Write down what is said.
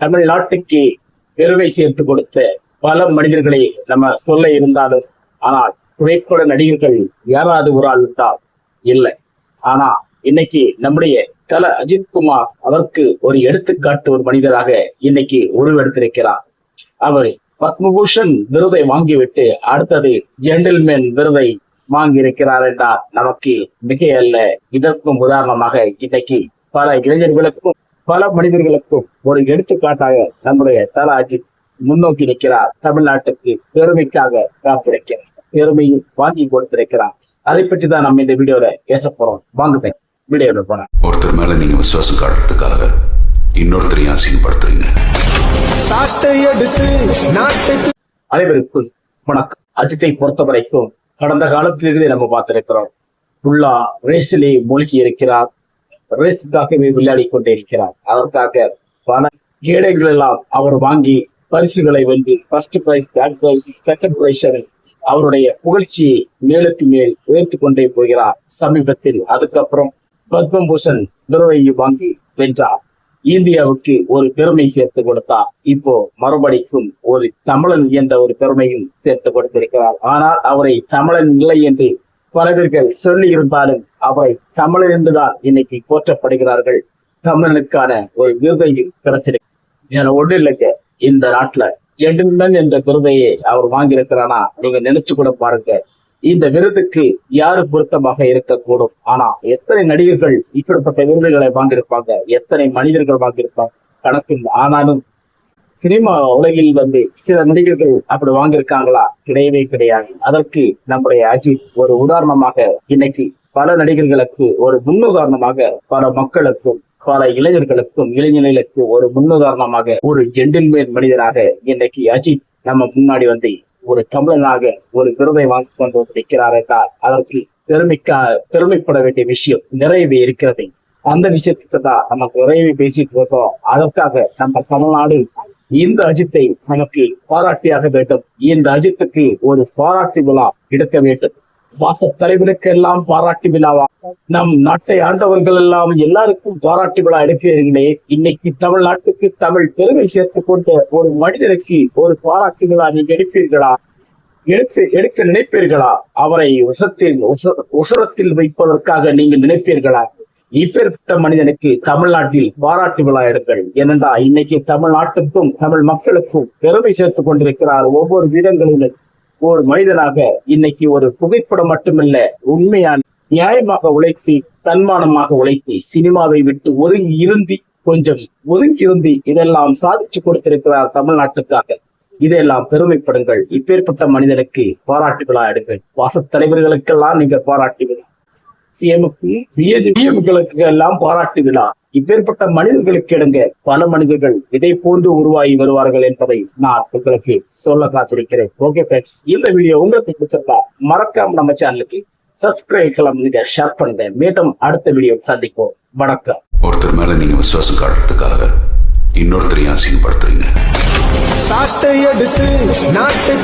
தமிழ்நாட்டுக்கு பெருவை சேர்த்து கொடுத்த பல மனிதர்களை நம்ம சொல்ல இருந்தாலும் ஆனால் புகைப்பட நடிகர்கள் யாராவது ஒரு ஆள் விட்டால் இல்லை. ஆனா இன்னைக்கு நம்முடைய தல அஜித்குமார் அதற்கு ஒரு எடுத்துக்காட்டு ஒரு மனிதராக இன்னைக்கு உருவெடுத்திருக்கிறார். அவர் பத்மபூஷன் விருதை வாங்கிவிட்டு அடுத்தது ஜென்டில்மேன் விருதை வாங்கி இருக்கிறார் என்றால் நமக்கு மிக அல்ல இதற்கும் உதாரணமாக இன்னைக்கு பல இளைஞர்களுக்கும் பல மனிதர்களுக்கும் ஒரு எடுத்துக்காட்டாக நம்முடைய தல அஜித் முன்னோக்கி நிற்கிறார். தமிழ்நாட்டுக்கு பெருமைக்காக காத்திருக்கிறார் பெருமையும் வாங்கி கொடுத்திருக்கிறார். அதை பற்றி தான் நம்ம இந்த வீடியோல பேச போறோம். வாங்க வீடியோல போன ஒருத்தர் மேல நீங்க விசுவாசம் காட்டுறதுக்காக இன்னொருத்தரையும் அசிங்கப்படுத்துறீங்க சாட்டை எடுத்து நாட்டுக்கு அனைவருக்கும் வணக்கம். அஜித்தை பொறுத்த வரைக்கும் கடந்த காலத்திலிருந்து நம்ம பார்த்திருக்கிறோம். ஃபுல்லா ரேஸிலே மூழ்கி இருக்கிறார். ரேஸுக்காகவே விளையாடி கொண்டே இருக்கிறார் அதற்காக பல ஏழைகள் எல்லாம் அவர் வாங்கி பரிசுகளை வென்று first prize third prize second prize அவருடைய புகழ்ச்சியை மேலுக்கு மேல் உயர்த்து கொண்டே போகிறார். சமீபத்தில் அதுக்கப்புறம் பத்மபூஷன் துறவையை வாங்கி வென்றார். இந்தியாவுக்கு ஒரு பெருமை சேர்த்து கொடுத்தார். இப்போ மறுபடிக்கும் ஒரு தமிழன் என்ற ஒரு பெருமையும் சேர்த்து கொடுத்திருக்கிறார். ஆனால் அவரை தமிழன் இல்லை என்று பலவர்கள் சொல்லி இருந்தாலும் அவை தமிழர் என்றுதான் இன்னைக்கு போற்றப்படுகிறார்கள். தமிழனுக்கான ஒரு விருதையும் கிடைச்சிருக்கு. வேற ஒண்ணு இல்லைங்க. இந்த நாட்டுல எடுந்தன் என்ற விருதையை அவர் வாங்கியிருக்கிறானா? நீங்க நினைச்சு கூட பாருங்க. இந்த விருதுக்கு யாரு பொருத்தமாக இருக்கக்கூடும்? ஆனா எத்தனை நடிகர்கள் இப்படிப்பட்ட விருதுகளை வாங்கியிருப்பாங்க? எத்தனை மனிதர்கள் வாங்கியிருப்பாங்க? கணக்கில் ஆனாலும் சினிமா உலகில் வந்து சில நடிகர்கள் அப்படி வாங்கியிருக்காங்களா? கிடையவே கிடையாது. அதற்கு நம்முடைய அஜித் ஒரு உதாரணமாக இன்னைக்கு பல நடிகர்களுக்கு ஒரு முன்னுதாரணமாக பல மக்களுக்கும் பல இளைஞர்களுக்கும் இளைஞர்களுக்கு ஒரு முன்னுதாரணமாக ஒரு ஜென்டில்மேன் மனிதராக இன்னைக்கு அஜித் நம்ம முன்னாடி வந்து ஒரு தமிழனாக ஒரு விருதை வாங்கி கொண்டு வந்து நிற்கிறார் என்றால் அதற்கு பெருமைக்கா பெருமைப்பட வேண்டிய விஷயம் நிறையவே இருக்கிறது. அந்த விஷயத்துக்கு தான் நம்ம நிறையவே பேசிட்டு இருக்கோம். அதற்காக நம்ம தமிழ்நாடு இந்த அஜித்தை நமக்கு பாராட்டியாக வேண்டும். இந்த அஜித்துக்கு ஒரு பாராட்டு விழா எடுக்க வேண்டும். வாச தலைவருக்கு எல்லாம் பாராட்டு விழாவா? நம் நாட்டை ஆண்டவர்கள் எல்லாம் எல்லாருக்கும் பாராட்டு விழா எடுக்கிறீர்களே. இன்னைக்கு தமிழ்நாட்டுக்கு தமிழ் பெருமை சேர்த்து கொண்ட ஒரு மனிதனுக்கு ஒரு பாராட்டு விழா நீங்க எடுப்பீர்களா? எடுத்து எடுக்க நினைப்பீர்களா? அவரை உசத்தில் உசரத்தில் வைப்பதற்காக நீங்கள் நினைப்பீர்களா? இப்பேற்பட்ட மனிதனுக்கு தமிழ்நாட்டில் பாராட்டு விழா எடுங்கள். ஏனென்றா இன்னைக்கு தமிழ்நாட்டுக்கும் தமிழ் மக்களுக்கும் பெருமை சேர்த்துக் கொண்டிருக்கிறார் ஒவ்வொரு விதங்களிலும் ஒரு மனிதனாக இன்னைக்கு ஒரு புகைப்படம் மட்டுமல்ல உண்மையான நியாயமாக உழைத்து தன்மானமாக உழைத்து சினிமாவை விட்டு ஒதுங்கி இருந்து கொஞ்சம் ஒதுங்கி இருந்து இதெல்லாம் சாதிச்சு கொடுத்திருக்கிறார் தமிழ்நாட்டுக்காக. இதெல்லாம் பெருமைப்படுங்கள். இப்பேற்பட்ட மனிதனுக்கு பாராட்டு விழா எடுங்கள். வாசத் தலைவர்களுக்கெல்லாம் நீங்க பாராட்டு சிஎம்க்கு சிஎம்களுக்கு எல்லாம் பாராட்டு விழா இப்பேற்பட்ட மனிதர்களுக்கு எடுங்க. பல மனிதர்கள் இதை போன்று உருவாகி வருவார்கள் என்பதை நான் உங்களுக்கு சொல்ல காத்திருக்கிறேன். ஓகே ஃப்ரெண்ட்ஸ் இந்த வீடியோ உங்களுக்கு பிடிச்சிருந்தா மறக்காம நம்ம சேனலுக்கு சப்ஸ்கிரைப் பண்ணுங்க ஷேர் பண்ணுங்க. மீண்டும் அடுத்த வீடியோ சந்திப்போம். வணக்கம். ஒருத்தர் மேல நீங்க விசுவாசம் காட்டுறதுக்காக இன்னொருத்தரையும் அசிங்கப்படுத்துறீங்க. சாட்டை எடுத்து நாட்டுக்கு